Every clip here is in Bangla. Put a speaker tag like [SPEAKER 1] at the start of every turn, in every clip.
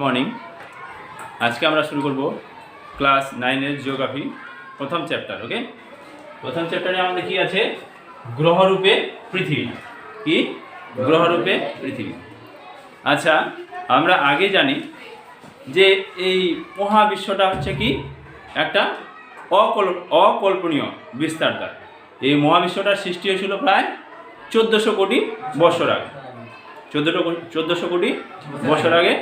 [SPEAKER 1] মর্নিং। আজকে আমরা শুরু করব ক্লাস নাইনের জিওগ্রাফি প্রথম চ্যাপ্টার, ওকে? প্রথম চ্যাপ্টারে আমাদের কি আছে? গ্রহরূপে পৃথিবী। কি? গ্রহরূপে পৃথিবী। আচ্ছা আমরা আগে জানি যে এই মহাবিশ্বটা হচ্ছে কি? একটা অকল, অকল্পনীয় বিস্তারটা এই মহাবিশ্বটার সৃষ্টি হয়েছিল প্রায় চোদ্দোশো কোটি বছর আগে। চোদ্দোটো চোদ্দোশো কোটি বছর আগে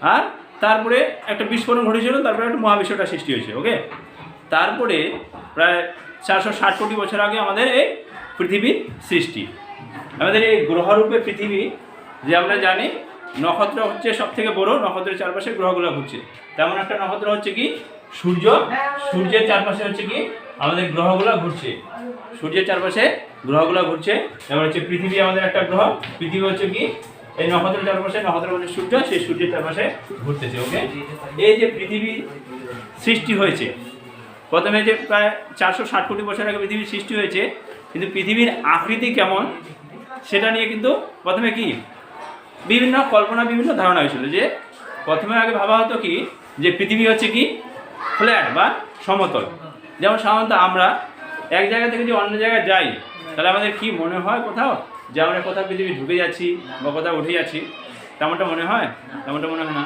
[SPEAKER 1] আর তারপরে একটা বিস্ফোরণ ঘটেছিল, তারপরে একটা মহাবিশ্বটা সৃষ্টি হয়েছে ওকে তারপরে প্রায় চারশো ষাট কোটি বছর আগে আমাদের এই পৃথিবীর সৃষ্টি। আমাদের এই গ্রহরূপে পৃথিবী, যে আমরা জানি, নক্ষত্র হচ্ছে সব থেকে বড়, নক্ষত্রের চারপাশে গ্রহগুলো ঘুরছে। তেমন একটা নক্ষত্র হচ্ছে কি? সূর্য। সূর্যের চারপাশে হচ্ছে কি? আমাদের গ্রহগুলো ঘুরছে। সূর্যের চারপাশে গ্রহগুলো ঘুরছে। যেমন হচ্ছে পৃথিবী আমাদের একটা গ্রহ। পৃথিবী হচ্ছে কি? এই নক্ষত্রের চারপাশে নক্ষত্র মানে সূর্য, সেই সূর্যের চারপাশে ঘুরতেছে ওকে এই যে পৃথিবী সৃষ্টি হয়েছে, প্রথমে যে প্রায় চারশো ষাট কোটি বছর আগে পৃথিবীর সৃষ্টি হয়েছে, কিন্তু পৃথিবীর আকৃতি কেমন, সেটা নিয়ে কিন্তু প্রথমে কি? বিভিন্ন কল্পনা, বিভিন্ন ধারণা হয়েছিল যে প্রথমে আগে ভাবা হতো কি, যে পৃথিবী হচ্ছে কি? ফ্ল্যাট বা সমতল। যেমন সাধারণত আমরা এক জায়গা থেকে যদি অন্য জায়গায় যাই, তাহলে আমাদের কি মনে হয় কোথাও? যে আমরা কোথাও পৃথিবী ঢুকে যাচ্ছি বা কোথাও উঠে যাচ্ছি, তেমনটা মনে হয়? তেমনটা মনে হয় না।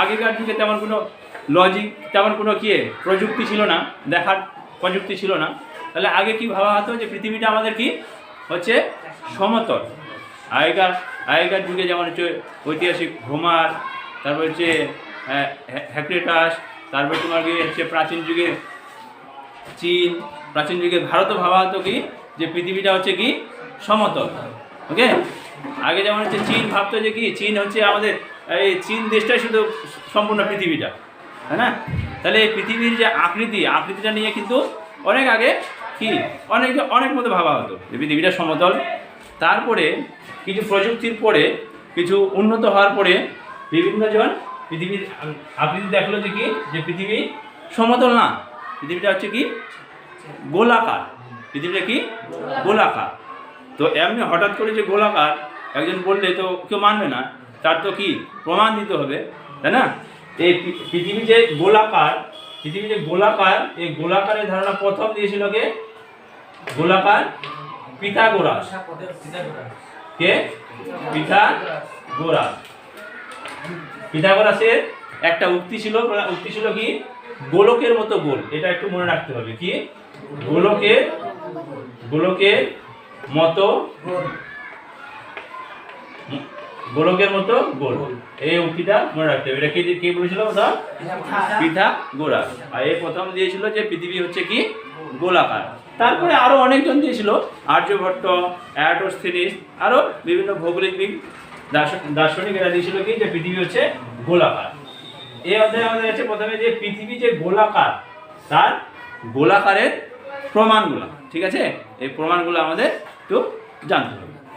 [SPEAKER 1] আগেকার যুগে তেমন কোনো লজিক তেমন কোনো কি প্রযুক্তি ছিল না, দেখার প্রযুক্তি ছিল না। তাহলে আগে কি ভাবা হতো যে পৃথিবীটা আমাদের কি? হচ্ছে সমতল। আগেকার আগেকার যুগে যেমন হচ্ছে ঐতিহাসিক হোমার তারপর হচ্ছে হ্যাক্রেটাস তারপর তোমার গিয়ে হচ্ছে প্রাচীন যুগে চীন, প্রাচীন যুগে ভারতও ভাবা হতো কি? যে পৃথিবীটা হচ্ছে কি? সমতল ওকে আগে যেমন হচ্ছে চীন ভাবতো যে কি, চীন হচ্ছে আমাদের, এই চীন দেশটাই শুধু সম্পূর্ণ পৃথিবীটা, তাই না? তাহলে এই পৃথিবীর যে আকৃতি, আকৃতিটা নিয়ে কিন্তু অনেক আগে কি, অনেক অনেক মতো ভাবা হতো যে পৃথিবীটা সমতল। তারপরে কিছু প্রযুক্তির পরে, কিছু উন্নত হওয়ার পরে বিভিন্নজন পৃথিবীর আকৃতি দেখল যে কি, যে পৃথিবী সমতল না, পৃথিবীটা হচ্ছে কি, গোলাকার, পৃথিবীটা কি, গোলাকার। তো এমনি হঠাৎ করে যে গোলাকার একজন বললে, তো কেউ মানবে না? তার তো কি প্রমাণ দিতে হবে? তাই না? এই পৃথিবী যে গোলাকার, পৃথিবী যে গোলাকার, এই গোলাকারের ধারণা প্রথম দিয়েছিল কে? গোলাকার পিতা পিথাগোরাস। কে? পিতা পিথাগোরাস। পিথাগোরাসের একটা উক্তি ছিল উক্তি ছিল কি? গোলকের মতো গোল। এটা একটু মনে রাখতে হবে। কি? গোলকের গোলকের মতো গোলকের মতো গোল। এই উক্তিটা মনে রাখতে হবে। এটা কে কে বলেছিল ওটা পিঠা। গোড়া। আর এই প্রথম দিয়েছিল যে পৃথিবী হচ্ছে কি? গোলাকার। তারপরে আরও অনেকজন দিয়েছিল। আর্যভট্ট অ্যাটোস্থিনিস আরও বিভিন্ন ভৌগোলিকবিদ দার্শনিক দার্শনিকেরা দিয়েছিল কি? যে পৃথিবী হচ্ছে গোলাকার। এই অধ্যায়ে আমাদের আছে প্রথমে যে পৃথিবী যে গোলাকার তার গোলাকারের প্রমাণগুলো। ঠিক আছে? এই প্রমাণগুলো আমাদের একটু জানতে হবে।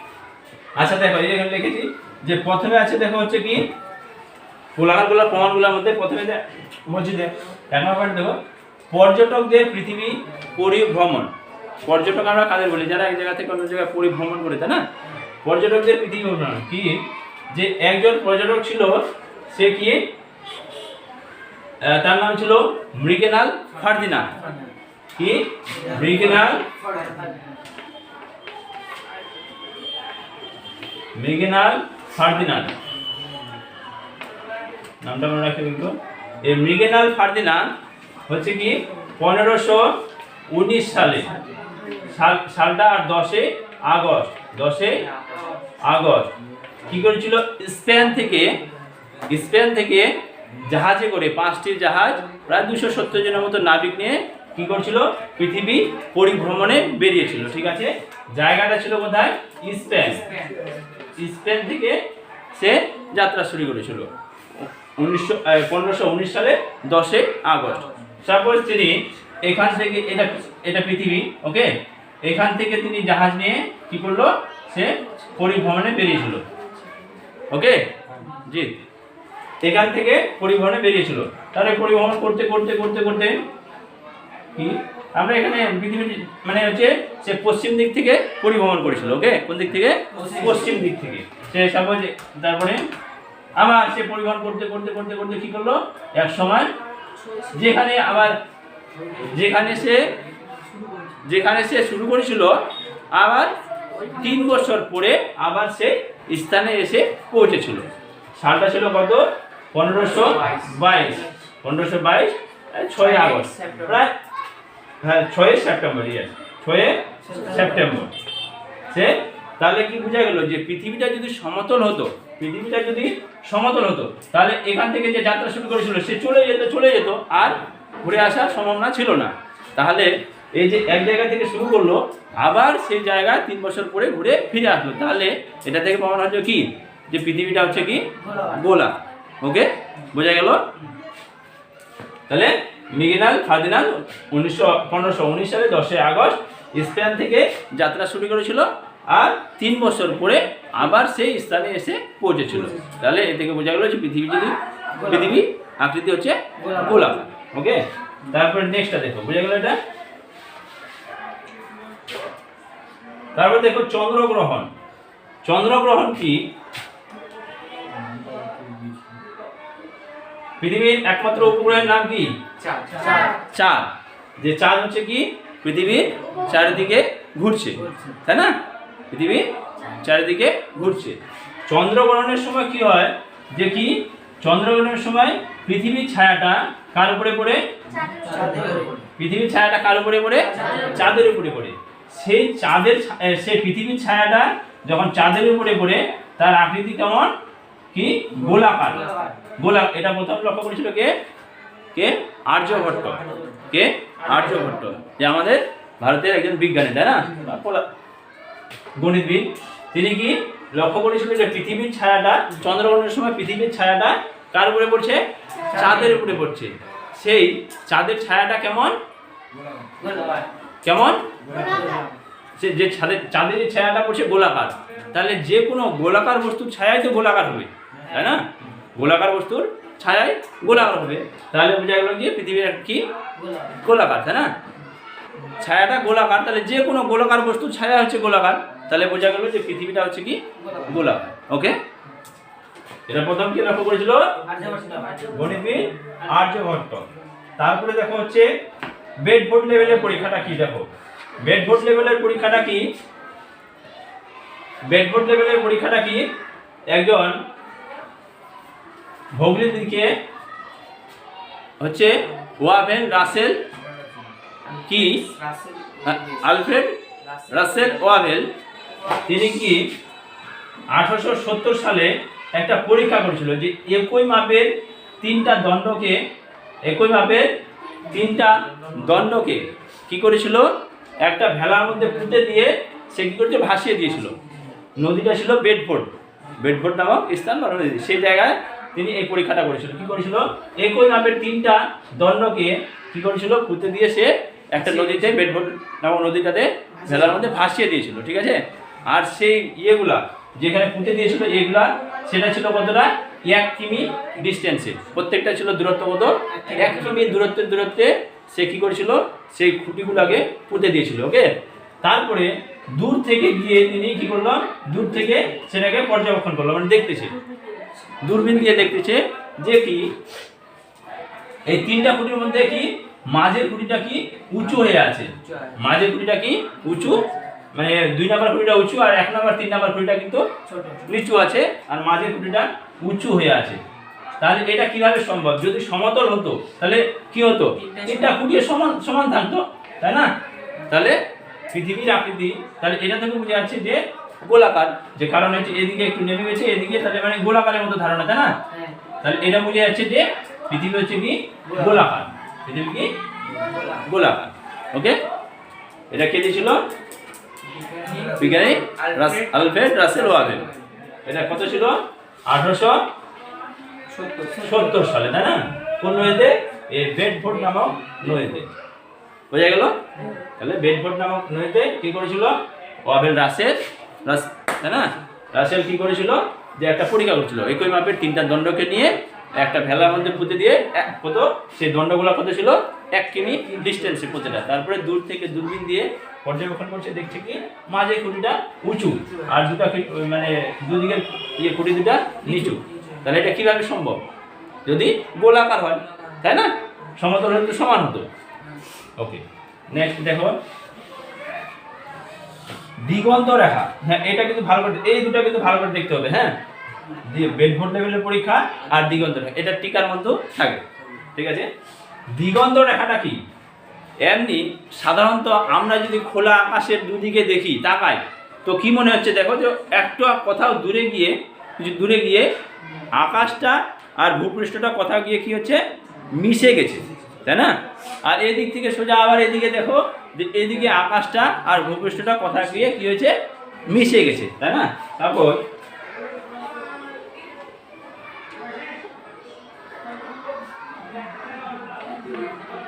[SPEAKER 1] আচ্ছা দেখো, এই এখানে লিখেছি যে প্রথমে আছে, দেখো, হচ্ছে কি? গোলাকারগুলো প্রমাণগুলোর মধ্যে প্রথমে দে- বলছি দেখ এক নম্বর দেখো, পর্যটকদের পৃথিবী পরিভ্রমণ। পর্যটক আমরা কাদের বলি? যারা এক জায়গা থেকে অন্য জায়গায় পরিভ্রমণ করে, তাই না? পর্যটকদের পৃথিবী ভ্রমণ কি? যে একজন পর্যটক ছিল, সে কি? তার নাম ছিল মৃগেনাল ফার্দিনা। কি? মৃগেনাল মৃগেনাল ফার্দিনান্ড। নামটা মনে রাখতে কিন্তু। এই মৃগেনাল ফার্দিনান্ড হচ্ছে কি পনেরোশো উনিশ সালে। সাল, সালটা আর দশে আগস্ট দশে আগস্ট। কি করেছিল? স্পেন থেকে স্পেন থেকে জাহাজে করে পাঁচটি জাহাজ, প্রায় দুশো সত্তর জনের মতো নাবিক নিয়ে কি করছিল? পৃথিবী পরিভ্রমণে বেরিয়েছিল। ঠিক আছে? জায়গাটা ছিল কোথায় স্পেন। স্পেন থেকে সে যাত্রা শুরু করেছিল। উনিশশো পনেরোশো উনিশ সালে দশই আগস্ট। সাপোজ তিনি এখান থেকে, এটা এটা পৃথিবী, ওকে? এখান থেকে তিনি জাহাজ নিয়ে কি করল? সে পরিভ্রমণে বেরিয়েছিল। ওকে? জি এখান থেকে পরিবহনে বেরিয়েছিল। তাহলে পরিবহন করতে করতে করতে করতে কি? আমরা এখানে পৃথিবীর মানে হচ্ছে সে পশ্চিম দিক থেকে পরিভ্রমণ করেছিল ওকে কোন দিক থেকে? পশ্চিম দিক থেকে। সে সাপোজ তারপরে আবার সে পরিবহন করতে করতে করতে করতে কি করল? এক সময় যেখানে আবার যেখানে সে যেখানে সে শুরু করেছিল আবার তিন বছর পরে আবার সে স্থানে এসে পৌঁছেছিল। সালটা ছিল কত? পনেরোশো বাইশ। পনেরোশো বাইশ ছয় আগস্ট প্রায় হ্যাঁ ছয় সেপ্টেম্বর ইয়াস ছয় সেপ্টেম্বর সে তাহলে কি বোঝা গেল যে পৃথিবীটা যদি সমতল হতো পৃথিবীটা যদি সমতল হতো তাহলে এখান থেকে যে যাত্রা শুরু করেছিল সে চলে যেত চলে যেত আর ঘুরে আসার সম্ভাবনা ছিল না। তাহলে এই যে এক জায়গা থেকে শুরু করল আবার সেই জায়গায় তিন বছর পরে ঘুরে ফিরে আসলো। তাহলে এটা থেকে প্রমাণ হচ্ছে কি? যে পৃথিবীটা হচ্ছে কি? গোলা ওকে বোঝা গেল? তাহলে মিগিনাল ফার্দিনাল উনিশশো পনেরোশো উনিশ সালে দশই আগস্ট স্পেন থেকে যাত্রা শুরু করেছিল আর তিন বছর পরে আবার সেই স্থানে এসে পৌঁছেছিল। তাহলে এ থেকে বোঝা গেল যে পৃথিবী যদি পৃথিবী আকৃতি হচ্ছে গোলাকার ওকে? তারপরে নেক্সটটা দেখো বোঝা গেল এটা? তারপর দেখো চন্দ্রগ্রহণ। চন্দ্রগ্রহণ কি? পৃথিবীর একমাত্র উপগ্রহের নাম কি? চাঁদ। যে চাঁদ হচ্ছে কি? পৃথিবীর চারিদিকে ঘুরছে। তাই না? পৃথিবী চারিদিকে ঘুরছে। চন্দ্রগ্রহণের সময় কি হয়? যে কি? চন্দ্রগ্রহণের সময় পৃথিবীর ছায়াটা কার উপরে পড়ে? পৃথিবীর ছায়াটা কার উপরে পড়ে? চাঁদের উপরে পড়ে। সেই চাঁদের সেই পৃথিবীর ছায়াটা যখন চাঁদের উপরে পড়ে তার আকৃতি কেমন? কি? গোলাকার। গোলা এটা প্রথম লক্ষ্য করেছিল কে? কে? আর্যভট্ট কে? আর্যভট্ট যে আমাদের ভারতের একজন বিজ্ঞানী তাই না? গণিতবিদ। তিনি কি লক্ষ্য করেছিল যে পৃথিবীর ছায়াটা চন্দ্রগ্রহণের সময় পৃথিবীর ছায়াটা কার উপরে পড়ছে? চাঁদের উপরে পড়ছে। সেই চাঁদের ছায়াটা কেমন? কেমন? সে যে ছাদের চাঁদের যে ছায়াটা পড়ছে গোলাকার। তাহলে যে কোনো গোলাকার বস্তুর ছায়াই তো গোলাকার হবে তাই না? গোলাকার বস্তুর ছায়াই গোলাকার হবে। তাহলে বোঝা গেল যে পৃথিবীর কি? গোলাকার, তাই না? ছায়াটা গোলাকার, তাহলে যে কোনো গোলাকার বস্তুর ছায়া হচ্ছে গোলাকার। তাহলে বোঝা গেল যে পৃথিবীটা হচ্ছে কি? গোলাকার ওকে এটা প্রথম কি লক্ষ্য করেছিল? আর্যভট্ট তারপরে দেখো হচ্ছে বেডফোর্ড লেভেলের পরীক্ষাটা কি? দেখো বেডফোর্ড লেভেলের পরীক্ষাটা কি? বেডফোর্ড লেভেলের পরীক্ষাটা কি? একজন ভৌগোলিককে হচ্ছে ওয়াভেন রাসেল কি? Alfred Russel Wallace. তিনি কি আঠারোশো সত্তর সালে একটা পরীক্ষা করেছিল যে একই মাপের তিনটা দণ্ডকে, একই মাপের তিনটা দণ্ডকে কি করেছিল? একটা ভেলার মধ্যে পুঁতে দিয়ে সে কী করেছে? ভাসিয়ে দিয়েছিল। নদীটা ছিল বেডফোর্ড। বেডফোর্ড নামক স্থান সেই জায়গায় তিনি এই পরীক্ষাটা করেছিল। কি করেছিল? একই মাপের তিনটা দণ্ডকে কি করেছিল? পুঁতে দিয়ে সে একটা নদীতে বেডফোর্ড নামক নদীটাতে ভেলার মধ্যে ভাসিয়ে দিয়েছিল ঠিক আছে? আর সেই ইয়েগুলা যেখানে পুঁতে দিয়েছিল এগুলা সেটা ছিল কতটা? এক কিমি ডিস্টেন্সে প্রত্যেকটা ছিল দূরত্ব কত? এক কিমি দূরত্বের দূরত্বে সে কি করেছিল? সেই খুঁটিগুলাকে পুঁতে দিয়েছিল ওকে? তারপরে দূর থেকে গিয়ে তিনি কি করল? দূর থেকে সেটাকে পর্যবেক্ষণ করল। মানে দেখতেছে। দূরবীন দিয়ে দেখতেছে যে কি এই তিনটা খুঁটির মধ্যে কি মাঝের খুঁটিটা কি উঁচু হয়ে আছে? মাঝের খুঁটিটা কি উঁচু? মানে দুই নাম্বার খুঁটিটা উঁচু আর এক নাম্বার তিন নাম্বার খুঁটিটা কিন্তু নিচু আছে আর মাঝের খুঁটিটা উঁচু হয়ে আছে। তাহলে এটা কীভাবে সম্ভব? যদি সমতল হতো তাহলে কি হতো? তিনটা খুঁটি সমান সমান থাকতো তাই না? তাহলে পৃথিবীর আকৃতি তাহলে এটা থেকে বোঝা যাচ্ছে যে গোলাকার যে কারণ হচ্ছে এদিকে একটু নেমে গেছে এদিকে তাহলে মানে গোলাকারের মতো ধারণা তাই না? তাহলে এটা বোঝা যাচ্ছে যে পৃথিবী হচ্ছে কি গোলাকার। পৃথিবী কি গোলাকার। ওকে এটা কে দিয়েছিল? বিজ্ঞানী আলফ্রেড রাসেল ওয়াভেল এটা কত ছিল? আঠারোশো সত্তর সালে তাই না? কোন নদীতে এই বেডফোর্ড নামক নদীতে বোঝা গেল? তাহলে বেডফোর্ড নামক নদীতে কি করেছিল? ওয়াভেল রাসেল রাস তাই রাসেল কি করেছিল? যে একটা পরীক্ষা করছিল। একই মাপের তিনটা দণ্ডকে নিয়ে একটা ভেলার মধ্যে পুঁতে দিয়ে এক- কত? সেই দণ্ডগুলো কত ছিল? এক কিমি ডিস্টেন্সে প্রতিটা তারপরে দূর থেকে দূরবীন দিয়ে পর্যবেক্ষণ করছে, দেখছে কি? মাঝে খুঁটিটা উঁচু। আর দুটা মানে দুদিকের ইয়ে খুঁটি দুটা নিচু। তাহলে এটা কীভাবে সম্ভব? যদি গোলাকার হয়, তাই না? সমতল হলে তো সমান হতো। ওকে নেক্সট দেখো। দিগন্ত রেখা। হ্যাঁ এটা কিন্তু ভালো করে এই দুটো কিন্তু ভালো করে দেখতে হবে হ্যাঁ? দিয়ে বেডফোর্ড লেভেলের পরীক্ষা আর দিগন্ত রেখা। এটা টিকার মধ্যেও থাকে, ঠিক আছে? দিগন্ত রেখাটা কি? এমনি সাধারণত আমরা যদি খোলা আকাশের দুদিকে দেখি, তাকাই, তো কি মনে হচ্ছে? দেখো যে একটু কোথাও দূরে গিয়ে কিছু দূরে গিয়ে আকাশটা আর ভূপৃষ্ঠটা কোথাও গিয়ে কি হচ্ছে? মিশে গেছে। তাই না? আর এদিক থেকে সোজা আবার এদিকে দেখো এদিকে আকাশটা আর ভূপৃষ্ঠটা কথা গিয়ে কি হয়েছে? মিশে গেছে, তাই না? তারপর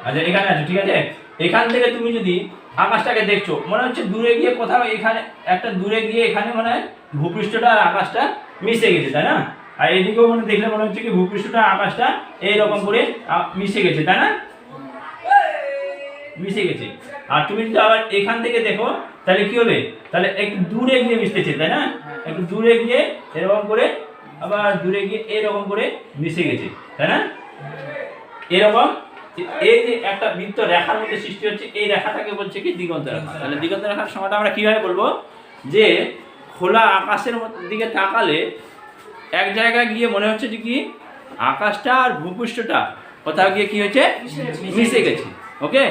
[SPEAKER 1] আচ্ছা এখানে আছো, ঠিক আছে? এখান থেকে তুমি যদি আকাশটাকে দেখছ, মনে হচ্ছে দূরে গিয়ে কোথাও এখানে, একটা দূরে গিয়ে এখানে মনে ভূপৃষ্ঠটা আর আকাশটা মিশে গেছে, তাই না? আর এদিকেও মনে দেখলে মনে হচ্ছে কি ভূপৃষ্ঠটা আকাশটা এইরকম করে মিশে গেছে, তাই না? মিশে গেছে। আর তুমি যদি আবার এখান থেকে দেখো তাহলে কি হবে? তাহলে একটু দূরে গিয়ে মিশতেছে তাই না? একটু দূরে গিয়ে এরকম করে আবার দূরে গিয়ে এরকম করে মিশে গেছে তাই না? এরকম এই যে একটা বৃত্ত রেখার মধ্যে সৃষ্টি হচ্ছে এই রেখাটাকে বলছে কি দিগন্ত রেখা। তাহলে দিগন্ত রেখার সময়টা আমরা কীভাবে বলব? যে খোলা আকাশের দিকে তাকালে এক জায়গায় গিয়ে মনে হচ্ছে যে কি? আকাশটা আর ভূপৃষ্ঠটা কোথাও গিয়ে কি হয়েছে? মিশে গেছে। ওকে?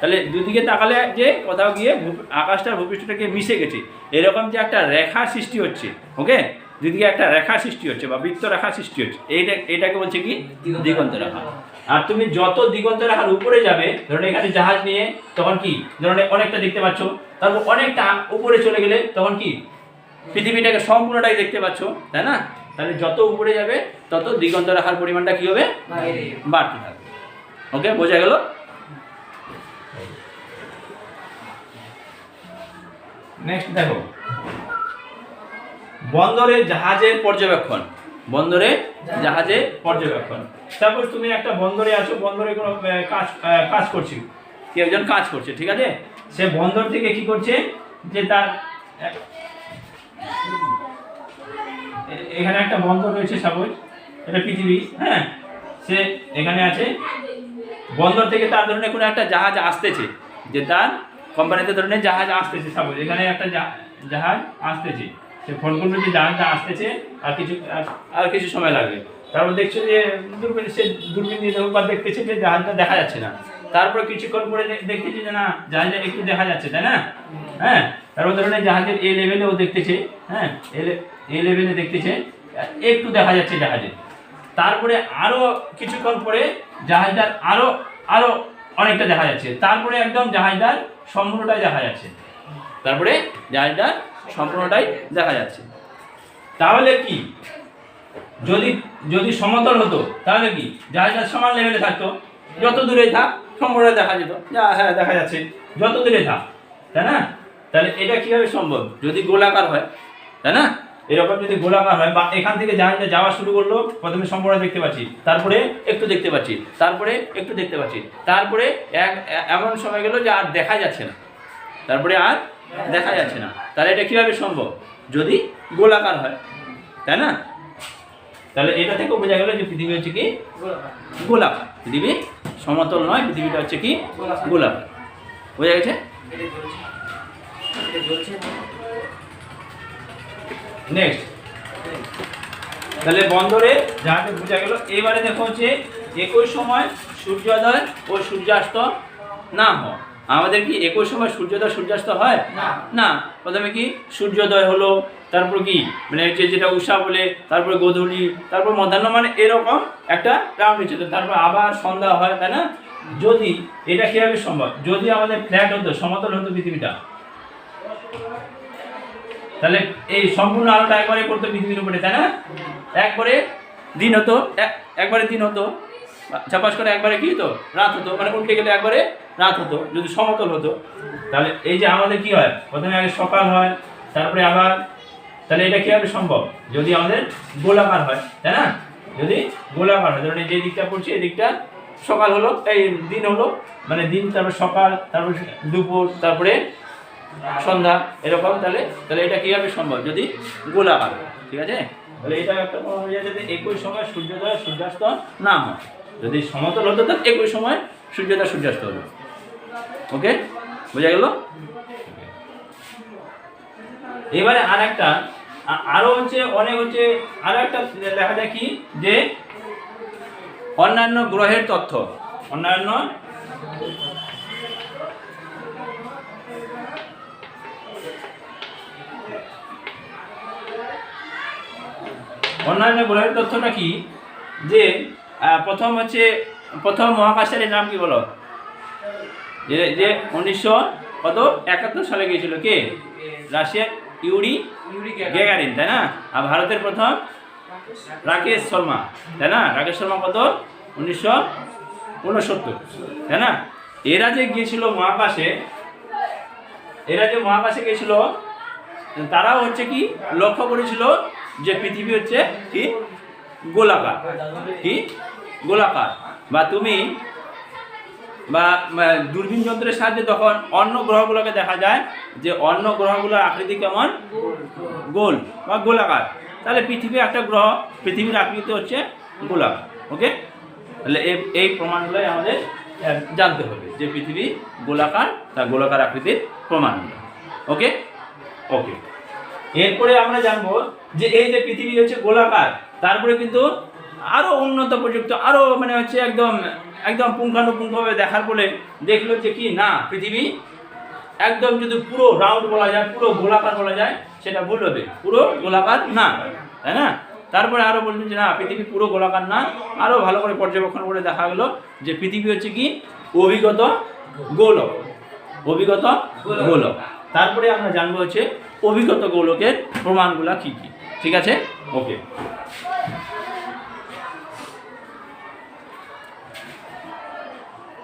[SPEAKER 1] তাহলে দুদিকে তাকালে যে কোথাও গিয়ে আকাশটা আর ভূপৃষ্ঠটা গিয়ে মিশে গেছে। এরকম যে একটা রেখা সৃষ্টি হচ্ছে ওকে দুদিকে একটা রেখা সৃষ্টি হচ্ছে বা বৃত্ত রেখা সৃষ্টি হচ্ছে। এইটা এটাকে বলছে কি? দিগন্ত রেখা। আর তুমি যত দিগন্ত রেখার উপরে যাবে ধরুন এখানে জাহাজ নিয়ে তখন কি? ধরুন অনেকটা দেখতে পাচ্ছ। তারপর অনেকটা উপরে চলে গেলে তখন কি? পৃথিবীটাকে সম্পূর্ণটাই দেখতে পাচ্ছ তাই না? তাহলে যত উপরে যাবে তত দিগন্ত রেখার পরিমাণটা কি হবে? বাড়তে থাকবে। ওকে বোঝা গেল? নেক্সট দেখো। বন্দরে জাহাজের পর্যবেক্ষণ। বন্দরে জাহাজের পর্যবেক্ষণ। সাপোজ তুমি একটা বন্দরে আছো বন্দরে কোনো কাজ কাজ করছি। কি একজন কাজ করছে ঠিক আছে? সে বন্দর থেকে কি করছে? যে তার এখানে একটা বন্দর রয়েছে সাপোজ। এটা পৃথিবী হ্যাঁ? সে এখানে আছে। বন্দর থেকে তার ধরনের কোনো একটা জাহাজ আসতেছে যে তার কোম্পানিতে ধরনের জাহাজ আসতেছে সাপোজ এখানে একটা জাহাজ আসতেছে। সে ফোন করবে যে জাহাজটা আসতেছে, আর কিছু, আর- কিছু সময় লাগবে। তারপর দেখছ যে দূরবীন, সে দূরবীন দিয়ে একবার দেখতেছে যে জাহাজটা দেখা যাচ্ছে না। তারপর কিছুক্ষণ পরে দেখতেছে যে না, জাহাজটা একটু দেখা যাচ্ছে, তাই না? হ্যাঁ? তারপর ধরনের জাহাজের এ লেভেলেও দেখতেছে হ্যাঁ? এ লেভেলে দেখতেছে, একটু দেখা যাচ্ছে জাহাজে। তারপরে আরও কিছুক্ষণ পরে জাহাজটার আরও আরও অনেকটা দেখা যাচ্ছে। তারপরে একদম জাহাজটার সম্পূর্ণটাই দেখা যাচ্ছে। তারপরে জাহাজটার সম্পূর্ণটাই দেখা যাচ্ছে। তাহলে কি? যদি যদি সমতল হতো, তাহলে কি? জাহাজটা সমান লেভেলে থাকতো। যত দূরে থাক সম্পূর্ণটা দেখা যেত। যা হ্যাঁ দেখা যাচ্ছে। যত দূরে থাক, তাই না? তাহলে এটা কীভাবে সম্ভব? যদি গোলাকার হয়, তাই না? এরকম যদি গোলাকার হয়, বা এখান থেকে জাহাজটা যাওয়া শুরু করল, প্রথমে সম্পূর্ণ দেখতে পাচ্ছি। তারপরে একটু দেখতে পাচ্ছি। তারপরে একটু দেখতে পাচ্ছি। তারপরে এক এমন সময় গেল যে আর দেখা যাচ্ছে না। তারপরে আর দেখা যাচ্ছে না। তাহলে এটা কীভাবে সম্ভব? যদি গোলাকার হয়, তাই না? তাহলে এটা থেকেও বোঝা গেল যে পৃথিবী হচ্ছে কি গোলাকার। পৃথিবী সমতল নয়, পৃথিবীটা হচ্ছে কি গোলাকার। বোঝা গেছে? নেক্সট তাহলে বন্দরে যাহাতে বোঝা গেল এবারে দেখো হচ্ছে একই সময় সূর্যোদয় ও সূর্যাস্ত না হয়। আমাদের কি একই সময় সূর্যোদয় সূর্যাস্ত হয়?
[SPEAKER 2] না।
[SPEAKER 1] প্রথমে কি সূর্যোদয় হলো তারপর কি? মানে হচ্ছে যেটা উষা বলে তারপরে গোধূলি তারপর মধ্যাহ্ন মানে এরকম একটা রাউন্ড হচ্ছে তো তারপর আবার সন্ধ্যা হয় তাই না? যদি এটা কীভাবে সম্ভব? যদি আমাদের ফ্ল্যাট হতো সমতল হতো পৃথিবীটা। তাহলে এই সম্পূর্ণ আলোটা একবারে করতো পৃথিবীর উপরে, তাই না? একবারে দিন হতো, এক- একবারে দিন হতো ছাপাস করে একবারে কি হতো? রাত হতো মানে উল্টে গেলে একবারে রাত হতো, যদি সমতল হতো। তাহলে এই যে আমাদের কি হয়? প্রথমে আগে সকাল হয়, তারপরে আবার, তাহলে এটা কীভাবে সম্ভব? যদি আমাদের গোলাকার হয়, তাই না? যদি গোলাকার হয়, ধরুন যে দিকটা পড়ছে, এই দিকটা সকাল হলো, এই দিন হলো মানে দিন, তারপর সকাল, তারপর দুপুর, তারপরে সন্ধ্যা এরকম, তাহলে তাহলে এটা কীভাবে সম্ভব? যদি গোলাকার ঠিক আছে? তাহলে এটা একটা হয়ে যাতে একই সময় সূর্যোদয় সূর্যাস্ত না হয়। যদি সমতল হতো, তাহলে একই সময় সূর্যোদয় সূর্যাস্ত হলো ওকে? বোঝা গেল? এবারে আর একটা আরও হচ্ছে, অনেক হচ্ছে, আরও একটা দেখা কি, যে অন্যান্য গ্রহের তথ্য, অন্যান্য অন্যান্য গ্রহের তথ্যটা কি যে প্রথম হচ্ছে, প্রথম মহাকাশের নাম কি বলো? যে যে উনিশশো কত? একাত্তর সালে গিয়েছিল কে? রাশিয়ার ইউরি গ্যাগারিন তাই না? আর ভারতের প্রথম রাকেশ শর্মা, তাই না? রাকেশ শর্মা কত? উনিশশো উনসত্তর, তাই না? এরা যে গিয়েছিল মহাকাশে এরা যে মহাকাশে গিয়েছিল, তারাও হচ্ছে কি? লক্ষ্য করেছিল যে পৃথিবী হচ্ছে কি? গোলাকার। কি? গোলাকার। বা তুমি বা দূরবীন যন্ত্রের সাহায্যে তখন অন্য গ্রহগুলোকে দেখা যায় যে অন্য গ্রহগুলোর আকৃতি কেমন? গোল বা গোলাকার। তাহলে পৃথিবী একটা গ্রহ, পৃথিবীর আকৃতি হচ্ছে গোলাকার। ওকে? তাহলে এই এই প্রমাণগুলোই আমাদের জানতে হবে যে পৃথিবী গোলাকার তা গোলাকার আকৃতির প্রমাণগুলো ওকে? ওকে। এরপরে আমরা জানব যে এই যে পৃথিবী হচ্ছে গোলাকার, তারপরে কিন্তু আরও উন্নত প্রযুক্ত আরও মানে হচ্ছে একদম একদম পুঙ্খানুপুঙ্খভাবে দেখার ফলে দেখল যে কি, না, পৃথিবী একদম যদি পুরো রাউন্ড বলা যায়, পুরো গোলাকার বলা যায়, সেটা ভুল হবে। পুরো গোলাকার না, তাই না? তারপরে আরও বলবেন যে, না, পৃথিবী পুরো গোলাকার না। আরও ভালো করে পর্যবেক্ষণ করে দেখা গেলো যে পৃথিবী হচ্ছে কি? অভিগত গোলক। অভিগত গোলক। তারপরে আমরা জানব হচ্ছে অভিগত গোলকের প্রমাণগুলা কি কি। ঠিক আছে? ওকে